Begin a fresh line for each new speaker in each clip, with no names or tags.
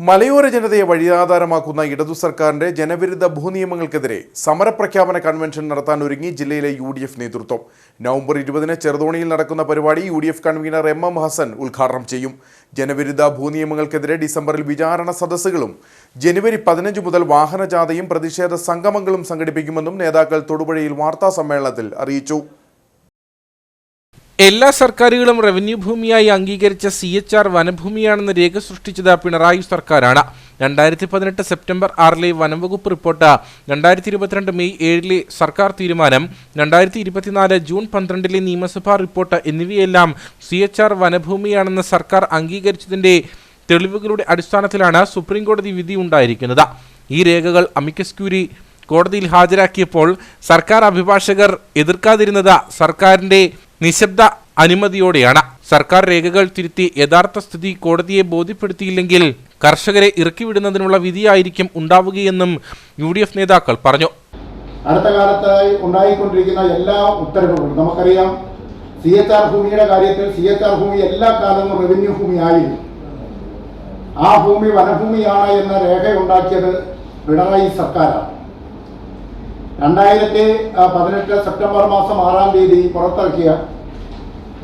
മലയോര ജനതയെ വഴിയാധാരമാക്കുന്ന ഇടതു സർക്കാരിന്റെ ജനവിരുദ്ധ ഭൂനിയമങ്ങൾക്കെതിരെ സമരപ്രഖ്യാപന കൺവെൻഷൻ നടത്താൻ ഒരുങ്ങി ജില്ലയിലെ യു ഡി എഫ് നേതൃത്വം. നവംബർ ഇരുപതിന് ചെറുതോണിയിൽ നടക്കുന്ന പരിപാടി U D F convener M M Hassan ഉദ്ഘാടനം ചെയ്യും. ജനവിരുദ്ധ ഭൂനിയമങ്ങൾക്കെതിരെ ഡിസംബറിൽ വിചാരണ സദസ്സുകളും ജനുവരി പതിനഞ്ച് മുതൽ വാഹനജാഥയും പ്രതിഷേധ സംഗമങ്ങളും സംഘടിപ്പിക്കുമെന്നും നേതാക്കൾ തൊടുപുഴയിൽ വാർത്താ സമ്മേളനത്തിൽ അറിയിച്ചു.
എല്ലാ സർക്കാരുകളും റവന്യൂ ഭൂമിയായി അംഗീകരിച്ച സി എച്ച് ആർ വനഭൂമിയാണെന്ന് രേഖ സൃഷ്ടിച്ചത് പിണറായി സർക്കാരാണ്. രണ്ടായിരത്തി പതിനെട്ട് സെപ്റ്റംബർ ആറിലെ വനംവകുപ്പ് റിപ്പോർട്ട് രണ്ടായിരത്തി ഇരുപത്തിരണ്ട് മെയ് ഏഴിലെ സർക്കാർ തീരുമാനം രണ്ടായിരത്തി ഇരുപത്തിനാല് ജൂൺ പന്ത്രണ്ടിലെ നിയമസഭാ റിപ്പോർട്ട് എന്നിവയെല്ലാം സി എച്ച് ആർ വനഭൂമിയാണെന്ന് സർക്കാർ അംഗീകരിച്ചതിന്റെ തെളിവുകളുടെ അടിസ്ഥാനത്തിലാണ് സുപ്രീംകോടതി വിധി ഉണ്ടായിരിക്കുന്നത്. ഈ രേഖകൾ അമിക്കസ് ക്യൂരി കോടതിയിൽ ഹാജരാക്കിയപ്പോൾ സർക്കാർ അഭിഭാഷകർ എതിർക്കാതിരുന്നത് സർക്കാരിന്റെ നിശബ്ദ അനുമതിയോടെയാണ്. സർക്കാർ രേഖകൾ തിരുത്തി യഥാർത്ഥ സ്ഥിതി കോടതിയെ ബോധ്യപ്പെടുത്തിയില്ലെങ്കിൽ കർഷകരെ ഇറക്കിവിടുന്നതിനുള്ള വിധിയായിരിക്കും ഉണ്ടാവുകയെന്നും യു ഡി എഫ് നേതാക്കൾ പറഞ്ഞു.
അടുത്ത കാലത്തായി ഉണ്ടായിക്കൊണ്ടിരിക്കുന്ന എല്ലാ ഉത്തരവുകളും നമുക്കറിയാം. സി എച്ച് ആർ ഭൂമിയുടെ കാര്യത്തിൽ സി എച്ച് ആർ ഭൂമി എല്ലാ കാലവും റവന്യൂ ഭൂമിയായിരുന്നു ആ ഭൂമി വനഭൂമിയാണ് എന്ന രേഖയുണ്ടാക്കിയത് പിണറായി സർക്കാരാണ്. രണ്ടായിരത്തി പതിനെട്ട് സെപ്റ്റംബർ മാസം ആറാം തീയതി പുറത്തിറക്കിയ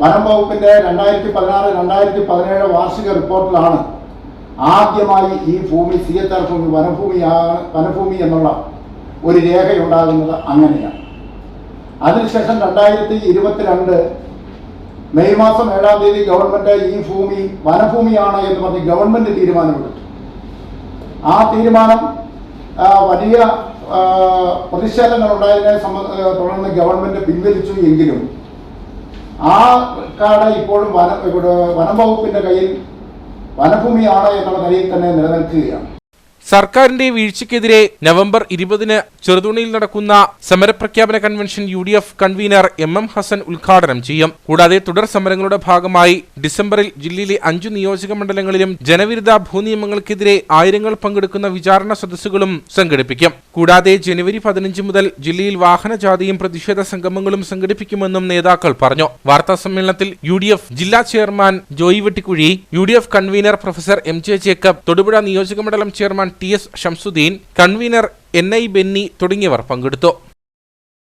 വനം വകുപ്പിന്റെ രണ്ടായിരത്തി പതിനാറ് രണ്ടായിരത്തി പതിനേഴ് വാർഷിക റിപ്പോർട്ടിലാണ് ആദ്യമായി ഈ ഭൂമി സി എച്ച് ആർ ഭൂമി വനഭൂമിയാണ് വനഭൂമി എന്നുള്ള ഒരു രേഖയുണ്ടാകുന്നത് അങ്ങനെയാണ്. അതിനുശേഷം രണ്ടായിരത്തി ഇരുപത്തിരണ്ട് മെയ് മാസം ഏഴാം തീയതി ഗവൺമെന്റ് ഈ ഭൂമി വനഭൂമിയാണ് എന്ന് പറഞ്ഞ് ഗവൺമെന്റ് തീരുമാനമെടുത്തു. ആ തീരുമാനം വലിയ പ്രതിഷേധങ്ങൾ ഉണ്ടായതിനെ തുടർന്ന് ഗവൺമെന്റ് പിൻവലിച്ചു എങ്കിലും ആ കാട് ഇപ്പോഴും വന ഇവിടെ വനം വകുപ്പിന്റെ കയ്യിൽ വനഭൂമിയാണ് എന്നുള്ള നിലയിൽ തന്നെ നിലനിൽക്കുകയാണ്.
സർക്കാരിന്റെ വീഴ്ചയ്ക്കെതിരെ നവംബർ ഇരുപതിന് ചെറുതുണിയിൽ നടക്കുന്ന സമരപ്രഖ്യാപന convention U D F convener M M Hassan ഉദ്ഘാടനം ചെയ്യും. കൂടാതെ തുടർ സമരങ്ങളുടെ ഭാഗമായി ഡിസംബറിൽ ജില്ലയിലെ അഞ്ചു നിയോജക മണ്ഡലങ്ങളിലും ജനവിരുദ്ധ ഭൂനിയമങ്ങൾക്കെതിരെ ആയിരങ്ങൾ പങ്കെടുക്കുന്ന വിചാരണ സദസ്സുകളും സംഘടിപ്പിക്കും. കൂടാതെ ജനുവരി പതിനഞ്ച് മുതൽ ജില്ലയിൽ വാഹനജാഥയും പ്രതിഷേധ സംഗമങ്ങളും സംഘടിപ്പിക്കുമെന്നും നേതാക്കൾ പറഞ്ഞു. വാർത്താ സമ്മേളനത്തിൽ യു ഡി എഫ് ജില്ലാ chairman Joy Vettikuzhy U D F convener professor M J Jacob Thodupuzha നിയോജകമണ്ഡലം chairman T S Shamsuddin convener N I Benny തുടങ്ങിയവർ പങ്കെടുത്തു.